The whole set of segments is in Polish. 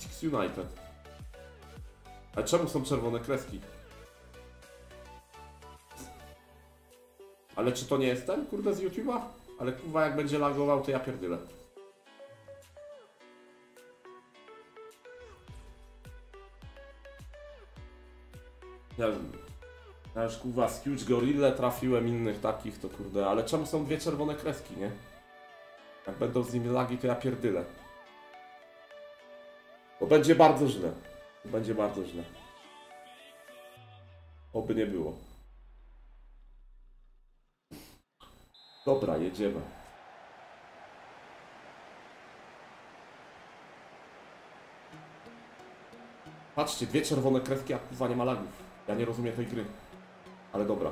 Six United. Ale czemu są czerwone kreski? Ale czy to nie jest ten, kurde, z YouTube'a? Ale kurwa, jak będzie lagował, to ja pierdylę. Ja. Ja już kurwa z Huge Gorilla trafiłem innych takich, to kurde, ale czemu są dwie czerwone kreski, nie? Jak będą z nimi lagi, to ja pierdylę. Bo będzie bardzo źle. Będzie bardzo źle. Oby nie było. Dobra, jedziemy. Patrzcie, dwie czerwone kreski, a kurwa nie. Ja nie rozumiem tej gry. Ale dobra.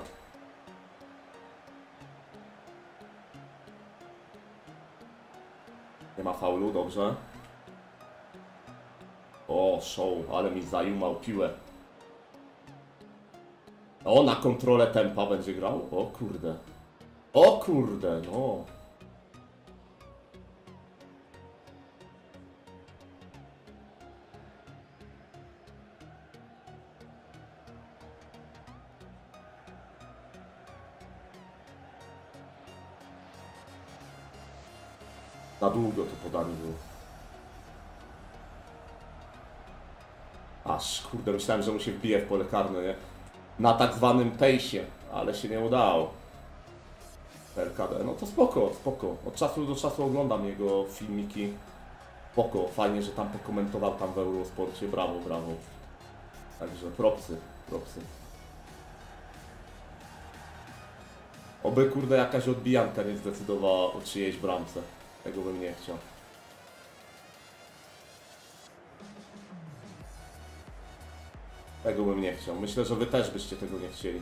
Nie ma faulu, dobrze. O, show, ale mi zajumał piłę. O, na kontrolę tempa będzie grał? O kurde. O kurde, no. Na długo to podanie było. Aż, kurde, myślałem, że mu się wbije w pole karne, nie? Na tak zwanym pejsie, ale się nie udało. LKD, no to spoko, spoko. Od czasu do czasu oglądam jego filmiki. Spoko, fajnie, że tam pokomentował tam w Eurosporcie, brawo, brawo. Także propsy, propsy. Oby kurde jakaś odbijanka nie zdecydowała o czyjejś bramce. Tego bym nie chciał. Tego bym nie chciał. Myślę, że wy też byście tego nie chcieli.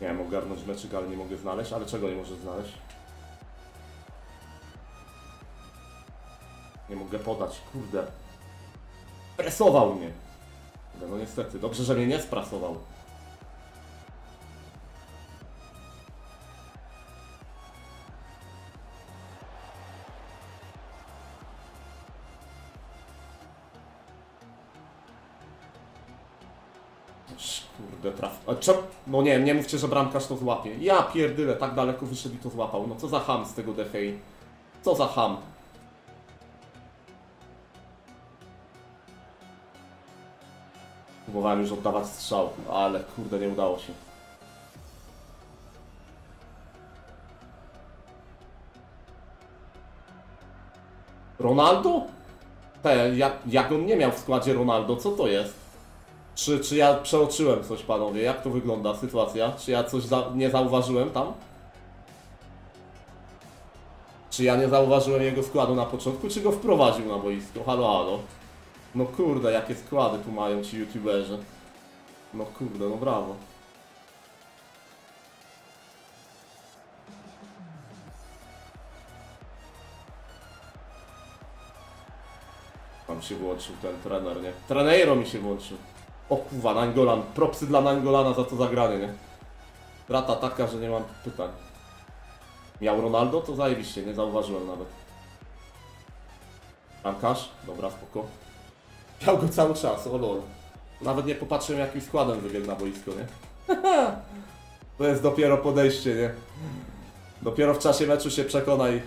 Nie wiem, ogarnąć meczyk, ale nie mogę znaleźć. Ale czego nie może znaleźć? Nie mogę podać, kurde. Presował mnie. Kurde, No niestety, dobrze, że mnie nie sprasował. Kurde, traf. A? No nie, nie mówcie, że bramkarz to złapie. Ja pierdyle, tak daleko wyszedł i to złapał. No co za ham z tego Dehei. Co za ham. Próbowałem już oddawać strzał, ale kurde nie udało się. Ronaldo? Te, jak, jak on nie miał w składzie Ronaldo, co to jest? Czy, czy ja przeoczyłem coś, panowie? Jak to wygląda sytuacja? Czy ja coś za, nie zauważyłem tam? Czy ja nie zauważyłem jego składu na początku, czy go wprowadził na boisko? Halo, halo. No kurde, jakie składy tu mają ci youtuberzy. No kurde, no brawo. Tam się włączył ten trener, nie? Treneiro mi się włączył. O kurwa, Nangolan. Propsy dla Nangolana za to zagranie, nie? Rata taka, że nie mam pytań. Miał Ronaldo? To zajebiście, nie zauważyłem nawet. Bramkarz? Dobra, spoko. Miał go cały czas, o lol. Nawet nie popatrzyłem jakim składem wybiegł na boisko, nie? to jest dopiero podejście, nie? Dopiero w czasie meczu się przekonaj,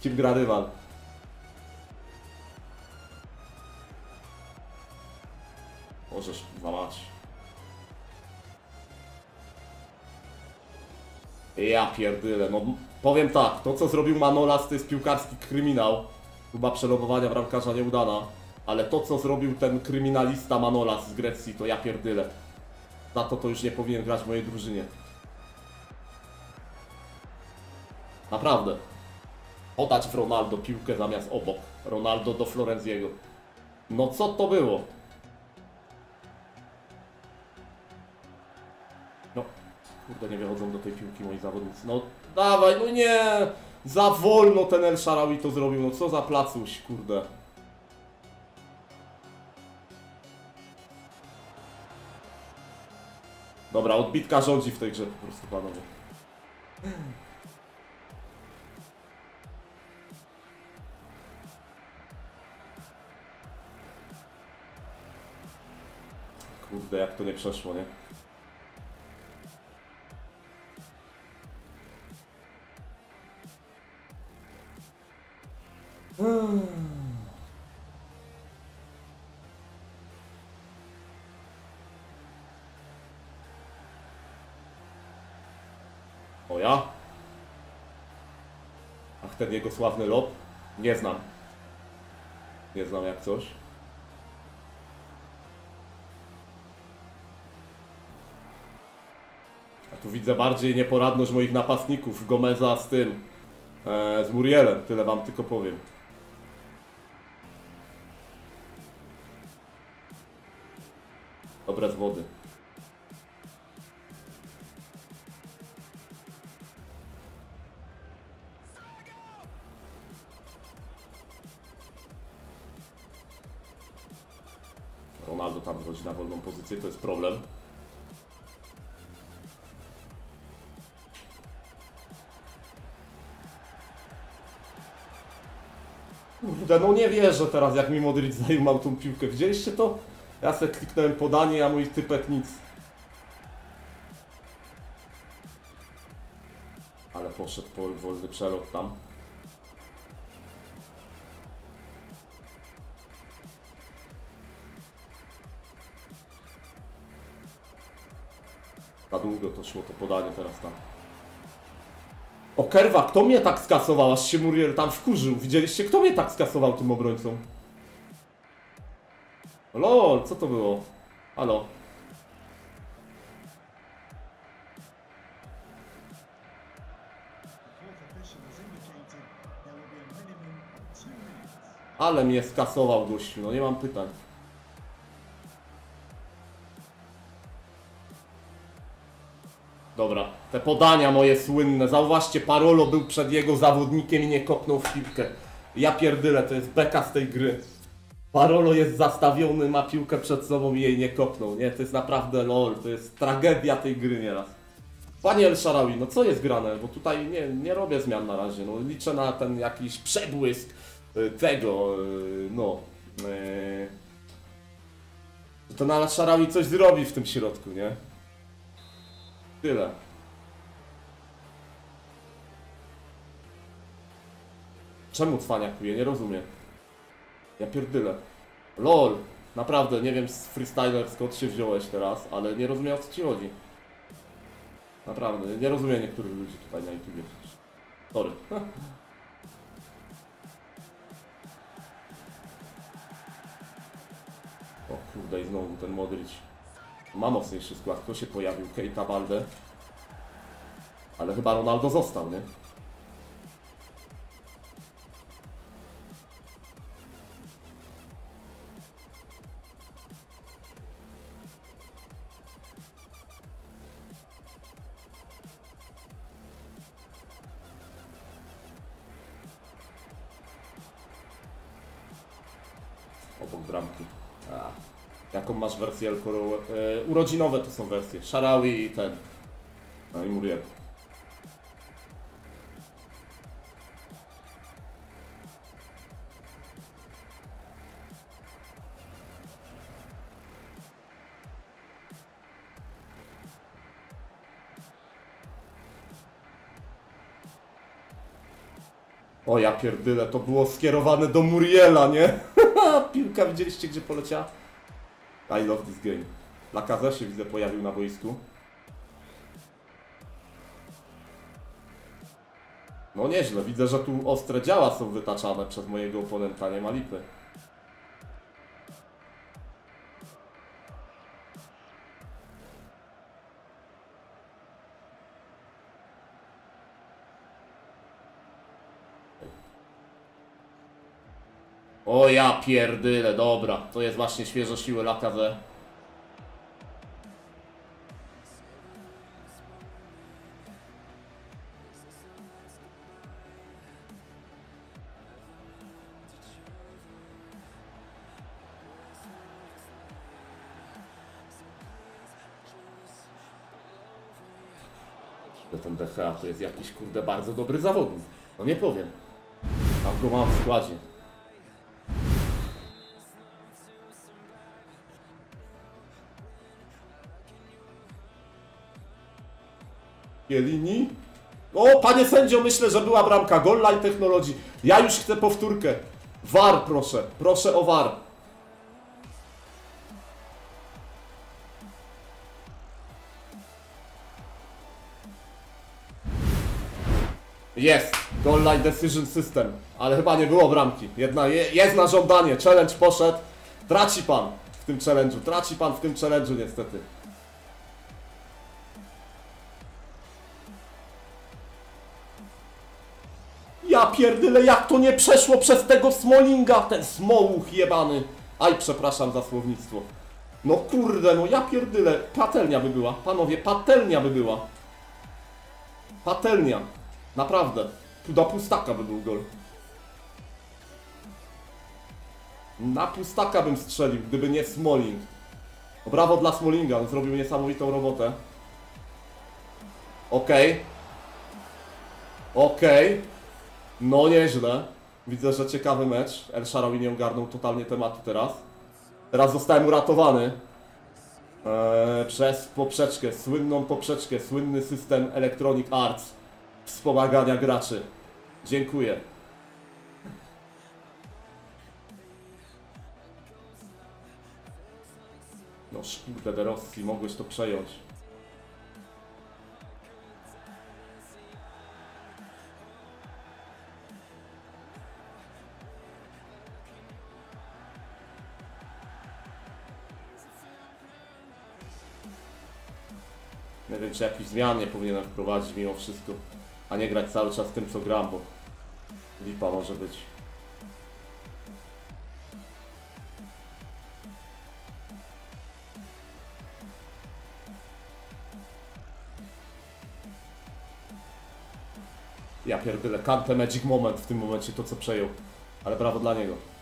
kim gra rywal. Możesz mać. Ja pierdyle, no powiem tak, to co zrobił Manolas to jest piłkarski kryminał. Chyba przelobowania bramkarza nieudana. Ale to co zrobił ten kryminalista Manolas z Grecji to ja pierdyle. Za to to już nie powinien grać w mojej drużynie. Naprawdę. Podać w Ronaldo piłkę zamiast obok. Ronaldo do Florenziego. No co to było? No, kurde, nie wychodzą do tej piłki moi zawodnicy. No, dawaj, no nie! Za wolno ten El Sharawi to zrobił, no co za placuś, kurde. Dobra, odbitka rządzi w tej grze po prostu, panowie. Kurde, jak to nie przeszło, nie? O ja? Ach, ten jego sławny lob? Nie znam. Nie znam jak coś. A tu widzę bardziej nieporadność moich napastników. Gomeza z tym. E, z Murielem. Tyle wam tylko powiem. Dobre z wody. Ronaldo tam wchodzi na wolną pozycję, to jest problem. Kurde, no nie wierzę teraz, jak mi Modric zajmował tą piłkę. Widzieliście to? Ja sobie kliknąłem podanie, a mój typek nic. Ale poszedł po wolny przelot tam. To podanie teraz tam. O Kerwa, kto mnie tak skasował, aż się Muriel tam wkurzył. Widzieliście, kto mnie tak skasował tym obrońcą? Lol, co to było? Halo. Ale mnie skasował gościu, no nie mam pytań. Dobra, te podania moje słynne. Zauważcie, Parolo był przed jego zawodnikiem i nie kopnął w piłkę. Ja pierdylę, to jest beka z tej gry. Parolo jest zastawiony, ma piłkę przed sobą i jej nie kopnął, nie? To jest naprawdę lol, to jest tragedia tej gry nieraz. Panie El Sharawi, no co jest grane? Bo tutaj nie, nie robię zmian na razie, no liczę na ten jakiś przebłysk y, tego, y, no... y, że To na El Sharawi coś zrobi w tym środku, nie? Tyle. Czemu cwaniakuje? Nie rozumiem. Ja pierdylę. LOL! Naprawdę, nie wiem z freestyler skąd się wziąłeś teraz, ale nie rozumiem o co ci chodzi. Naprawdę, nie rozumiem niektórych ludzi tutaj na YouTube. Sorry. O kurde, i znowu ten Modric. Ma mocniejszy skład. Kto się pojawił? Keita Balde. Ale chyba Ronaldo został, nie? Masz wersję El Coro? E, urodzinowe to są wersje. Sharawi i ten. No i Muriel. O ja pierdyle, to było skierowane do Muriela, nie? Piłka widzieliście gdzie poleciała? I love this game. Lacazette się widzę pojawił na boisku. No nieźle, widzę, że tu ostre działa są wytaczane przez mojego oponenta, nie ma lipy. O ja pierdyle, dobra. To jest właśnie świeże siły że ten DHA to jest jakiś kurde bardzo dobry zawodnik. No nie powiem. Tam go mam w składzie. Kielini? O, panie sędzio, myślę, że była bramka. Goal line technology. Ja już chcę powtórkę. VAR, proszę. Proszę o VAR. Jest! Goal line decision system. Ale chyba nie było bramki. Jedna, je, jest na żądanie. Challenge poszedł. Traci pan w tym challenge'u. Traci pan w tym challenge'u niestety. Ja pierdyle, jak to nie przeszło przez tego Smolinga, ten Smołuch jebany. Aj, przepraszam za słownictwo. No kurde, no ja pierdyle, patelnia by była, panowie, patelnia by była. Patelnia, naprawdę. Tu na pustaka by był gol. Na pustaka bym strzelił, gdyby nie Smoling. Brawo dla Smolinga, on zrobił niesamowitą robotę. Okej. Okej. No nieźle. Widzę, że ciekawy mecz. El Sharawi nie ogarnął totalnie tematu teraz. Teraz zostałem uratowany eee, przez poprzeczkę, słynną poprzeczkę, słynny system Electronic Arts wspomagania graczy. Dziękuję. No kurde, De Rossi, mogłeś to przejąć. Czy jakiś zmian nie powinienem wprowadzić mimo wszystko, a nie grać cały czas tym, co gram, bo lipa może być. Ja pierdolę, Kante Magic Moment w tym momencie, to co przejął. Ale brawo dla niego.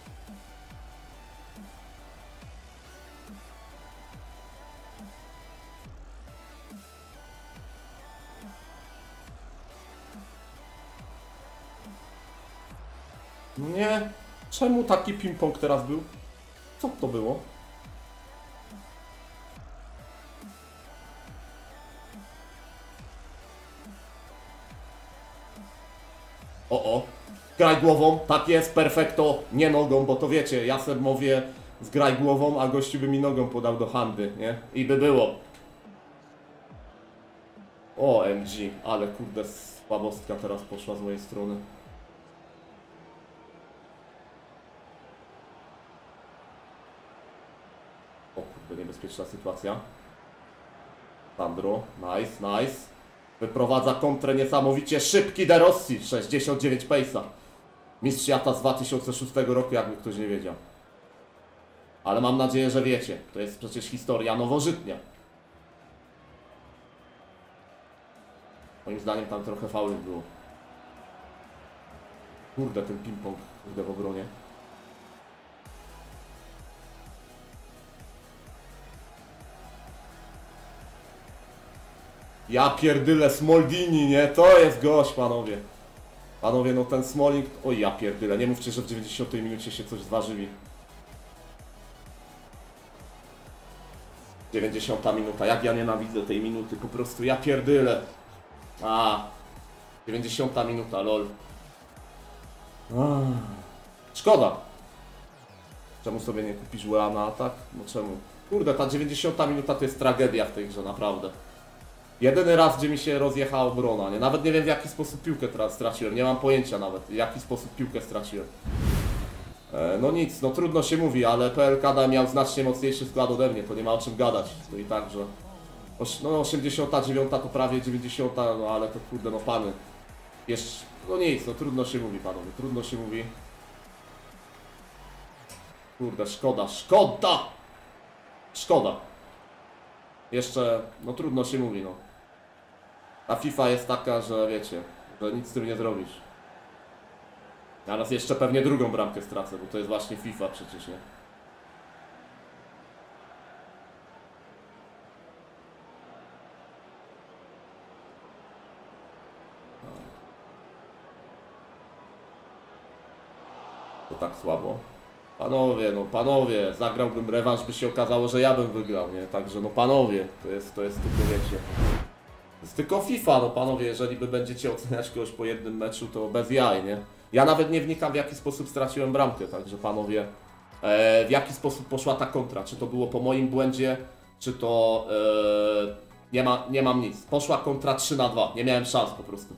Taki ping-pong teraz był? Co to było? O, o. Graj głową, tak jest, perfekto, nie nogą, bo to wiecie, ja sobie mówię zgraj głową, a gościu by mi nogą podał do handy, nie? I by było. OMG, ale kurde, słabostka teraz poszła z mojej strony. O kurde, niebezpieczna sytuacja. Sandro, nice, nice. Wyprowadza kontrę niesamowicie szybki De Rossi, 69 pace'a. Mistrz świata z 2006 roku, jakby ktoś nie wiedział. Ale mam nadzieję, że wiecie. To jest przecież historia nowożytnia. Moim zdaniem tam trochę faulów było. Kurde, ten ping-pong, kurde w obronie. Ja pierdyle Smoldini, nie? To jest gość, panowie. Panowie, no ten Smalling... Oj, ja pierdyle, nie mówcie, że w 90 minucie się coś zważyli. 90 minuta, jak ja nienawidzę tej minuty, po prostu ja pierdyle. A, 90 minuta, lol. Ah. Szkoda. Czemu sobie nie kupisz Wea na atak? No czemu? Kurde, ta 90 minuta to jest tragedia w tej grze, naprawdę. Jedyny raz, gdzie mi się rozjechała obrona, nie? Nawet nie wiem w jaki sposób piłkę straciłem, nie mam pojęcia nawet, w jaki sposób piłkę straciłem. E, no nic, no trudno się mówi, ale PLK miał znacznie mocniejszy skład ode mnie, to nie ma o czym gadać. To i tak, że... No 89 to prawie 90, no ale to kurde, no pany. Jeszcze... No nic, no trudno się mówi panowie, trudno się mówi. Kurde, szkoda, szkoda! Szkoda. Jeszcze, no trudno się mówi, no. A FIFA jest taka, że wiecie, że nic z tym nie zrobisz. A nas jeszcze pewnie drugą bramkę stracę, bo to jest właśnie FIFA przecież, nie? To tak słabo. Panowie, no panowie, zagrałbym rewanż, by się okazało, że ja bym wygrał, nie? Także no panowie, to jest, to jest tylko wiecie. Tylko FIFA, no panowie, jeżeli by będziecie oceniać kogoś po jednym meczu, to bez jaj, nie? Ja nawet nie wnikam w jaki sposób straciłem bramkę, także panowie, e, w jaki sposób poszła ta kontra, czy to było po moim błędzie, czy to e, nie, ma, nie mam nic. Poszła kontra 3 na 2, nie miałem szans po prostu.